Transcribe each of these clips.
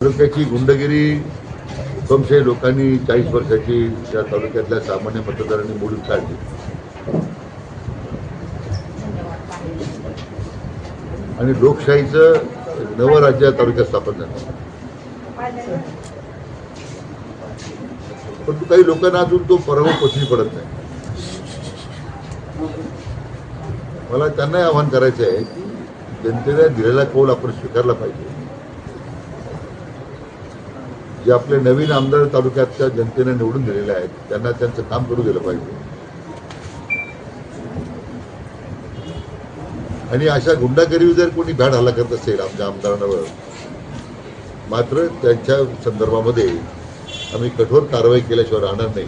तालुक्याची गुंडगिरी हुकमशाही लोकांनी चाळीस वर्षाची त्या तालुक्यातल्या सामान्य मतदारांनी मोडून काढली. आणि लोकशाहीचं नवं राज्य या तालुक्यात स्थापन झालं. परंतु काही लोकांना अजून तो पराभव पचनी पडत नाही. मला त्यांना आवाहन करायचं आहे की जनतेने दिलेला कौल आपण स्वीकारला पाहिजे. जे आपले नवीन आमदार तालुक्यातल्या जनतेने निवडून दिलेले आहेत त्यांना त्यांचं काम करू दिलं पाहिजे. आणि अशा गुंडागिरी जर कोणी भ्याड हल्ला करत असेल आमच्या आमदारांवर मात्र त्यांच्या संदर्भामध्ये आम्ही कठोर कारवाई केल्याशिवाय राहणार नाही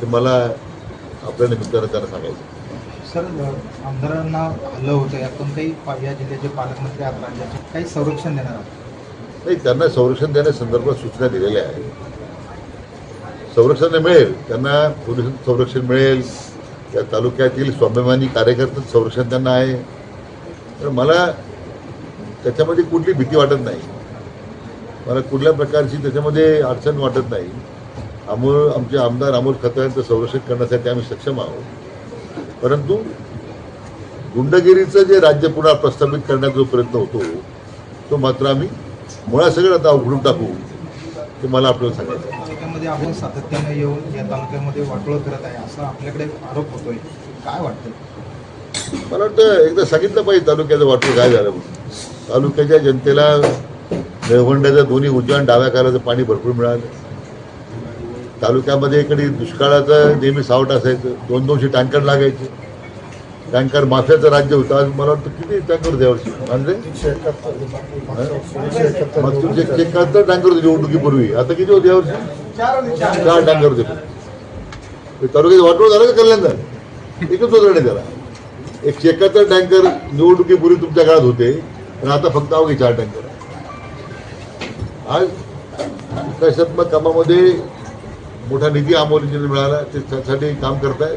ते मला आपल्या निमित्तानं त्यांना सांगायचं सर आमदारांना हल्लं होतं यातून काही पा- या जिल्ह्याचे पालकमंत्री आहात राज्याचे काही संरक्षण देणार आहोत? नाही त्यांना संरक्षण देण्यासंदर्भात सूचना दिलेल्या आहेत. संरक्षण मिळेल त्यांना पोलीस संरक्षण मिळेल या तालुक्यातील स्वाभिमानी कार्यकर्ते संरक्षण त्यांना आहे. तर मला त्याच्यामध्ये कुठली भीती वाटत नाही. मला कुठल्या प्रकारची त्याच्यामध्ये अडचण वाटत नाही. अमोल आमचे आमदार अमोल खताळ्यांचं संरक्षण करण्यासाठी आम्ही सक्षम आहोत. परंतु गुंडगिरीचं जे राज्य पुन्हा प्रस्थापित करण्याचा जो प्रयत्न होतो तो मात्र आम्ही मुळासगळं आता उघडून टाकू ते मला आपल्याला सांगायचं आहे. तालुक्यामध्ये आपण सातत्याने येऊन या तालुक्यामध्ये वाटोळ करत आहे असा आपल्याकडे आरोप होतोय. काय वाटतं मला वाटतं एकदा सांगितलं पाहिजे तालुक्याचं वाटलं काय झालं म्हणून. तालुक्याच्या जनतेला निळवंड्याचं दोन्ही उजव्या आणि डाव्या कालाचं पाणी भरपूर मिळालं. तालुक्यामध्ये इकडे दुष्काळाचं नेहमी सावट असायचं दोन दोनशे टँकर लागायचे. टँकर माफ्याचं राज्य होतं. आज मला वाटतं किती टँकर होते यावर्षी म्हणजे मग तुमचे एकाहत्तर. टँकर होते निवडणुकीपूर्वी. आता किती होते यावर्षी चार टँकर होते तालुक्यात वाटोळ झालं का कल्याण एकच होतं नाही त्याला? एकशे एकाहत्तर टँकर निवडणुकीपूर्वी तुमच्या काळात होते. आणि आता फक्त अवघे चार टँकर. आज विकासात्मक कामामध्ये मोठा निधी आमोलीजीने मिळाला. त्यासाठी काम करताय.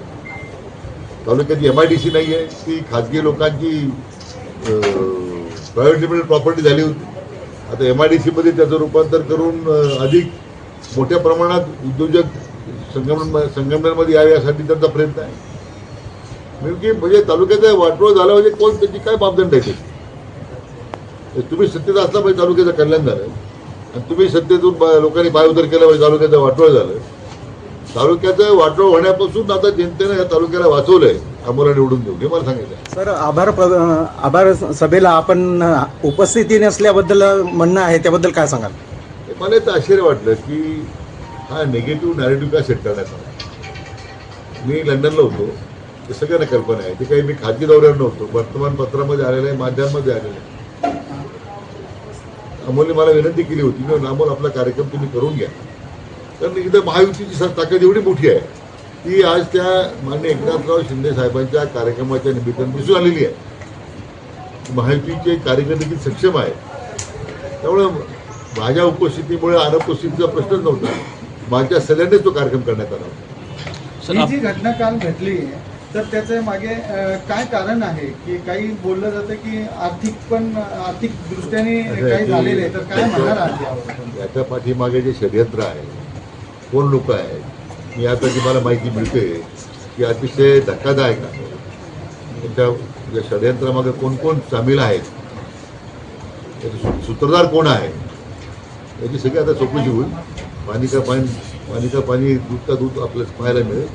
तालुक्यात एम आय डी सी नाही आहे. ती खाजगी लोकांची प्रायव्हेट लिमिटेड प्रॉपर्टी झाली होती. आता एम आय डी सीमध्ये त्याचं रूपांतर करून अधिक मोठ्या प्रमाणात उद्योजक संगमन संगमनेरमध्ये यावे यासाठी त्यांचा प्रयत्न आहे. नेमकी म्हणजे तालुक्याचं वाटोळ झालं म्हणजे कोण त्याची काय मापदंड आहे ते? तुम्ही सत्तेत असला पाहिजे तालुक्याचं कल्याण झालं. आणि तुम्ही सत्तेतून बा- लोकांनी पायउतर केला पाहिजे तालुक्याचं वाटोळ झालं. तालुक्याचं वाटोळ होण्यापासून आता जनतेनं या तालुक्याला वाचवलंय. आम्हाला निवडून देऊ हे मला सांगितलं सर आभार आभार सभेला आपण उपस्थिती नसल्याबद्दल म्हणणं आहे त्याबद्दल काय सांगाल? मला तर आश्चर्य वाटलं की हा निगेटिव्ह नॅरेटिव्ह का सेट करण्यात आला? मी लंडनला होतो. ते सगळ्यांना कल्पना आहे. ते काही मी खाजगी दौऱ्यावर नव्हतो. वर्तमानपत्रामध्ये आलेलं आहे माध्यमामध्ये आलेलं आहे. अमोलने मला विनंती केली होती की अमोल आपला कार्यक्रम तुम्ही करून घ्या. कारण इथं महायुतीची ताकद एवढी मोठी आहे ती आज त्या मान्य एकनाथराव शिंदे साहेबांच्या कार्यक्रमाच्या निमित्तानं दिसून आलेली आहे. महायुतीचे कार्यकर्ते किती सक्षम आहेत. त्यामुळं माझ्या उपस्थितीमुळे अनुपस्थितीचा प्रश्नच नव्हता. माझ्या सगळ्यांनीच तो कार्यक्रम करण्यात आला होता. ही जी घटना काल घडली तर त्याच्यामागे काय कारण आहे? की काही बोललं जातं की आर्थिक पण आर्थिक दृष्ट्याने काही झालेलं आहे तर काय म्हणणार याच्या पाठीमागे जे षडयंत्र आहे कोण लोक आहेत मी आता जी मला माहिती मिळते की अतिशय धक्कादायक आहे. त्याच्या या षडयंत्रामागे कोण कोण सामील आहेत? त्याचे सूत्रधार कोण आहे? याची सगळी आता चौकशी होईल. पाणी का पाणी पाणी का पाणी दूध का दूध आपल्याला पाहायला मिळेल.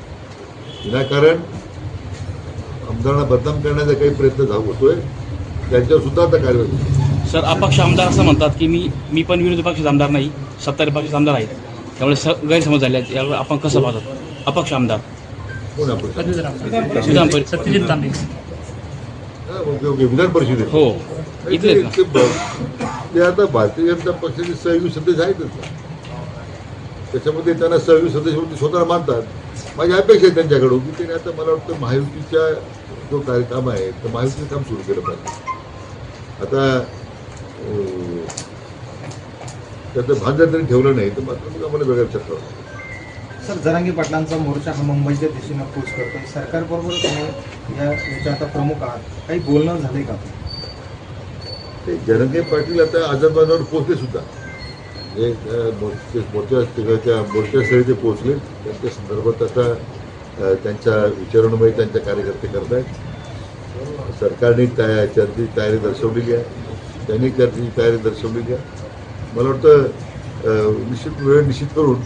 विनाकारण आमदारांना बदनाम करण्याचा काही प्रयत्न झाला होतोय. त्यांच्यावर सुद्धा आता कारवाई सर अपक्ष आमदार असं म्हणतात की मी मी पण विरोधी पक्षाचा आमदार नाही सत्तारी पक्षाचे आमदार आहेत. त्यामुळे स गैरसमज झाले आहेत. यावर आपण कसं पाहतो? अपक्ष आमदार. कोण आपण विधान परिषद सत्यजित तांबे. हा, ओके ओके विधान परिषदेत. हो. नाही, इथले ते- ते ब- ते आता भारतीय जनता पक्षाचे सहयोगी सदस्य आहेतच ना. त्याच्यामध्ये त्यांना सहयोगी सदस्य म्हणून ते स्वतः मानतात. माझी अपेक्षा आहे त्यांच्याकडून की त्यांनी आता मला वाटतं महायुतीच्या जो कार्यक्रम आहे तर महायुतीचं काम सुरू केलं पाहिजे. आता अं, त्याचं भान जर त्यांनी ठेवलं नाही तर मात्र आम्हाला वेगळा विचार करावा. सर जरांगी पाटलांचा मोर्चा हा मुंबईच्या दिशेनं कूच करतोय. सरकारबरोबर तुम्ही या याच्या आता प्रमुख आहात. काही बोलणं झालंय का? ते जरंगे पाटील आता आझादबाजावर पोहोचले सुद्धा. मोर्चे मोर्चा त्या मोर्चा स्थळी ते पोहोचले. त्यांच्या संदर्भात आता त्यांच्या विचारणीमुळे त्यांच्या कार्यकर्ते करत आहेत सरकारने त्या चर्चेची तयारी दर्शवलेली आहे. त्यांनी चर्चेची तयारी दर्शवलेली आहे. मला वाटतं निश्चित वेळ निश्चित करून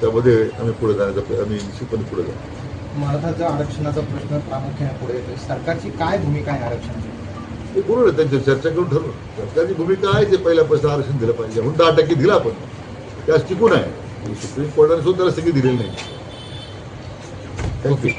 त्यामध्ये आम्ही पुढे जाण्याचा आम्ही निश्चितपणे पुढे जाऊ मराठाचा आरक्षणाचा प्रश्न प्रामुख्याने पुढे येतोय. सरकारची काय भूमिका आहे आरक्षणाची? ते बोलू ना त्यांच्या चर्चा करून ठरवू. सरकारची भूमिका आहे ते पहिल्यापासून आरक्षण दिलं पाहिजे. म्हणून दहा टक्के दिलं आपण. त्यास टिकून आहे. सुप्रीम कोर्टाने सुद्धा त्याला सगळी दिलेली नाही. थँक्यू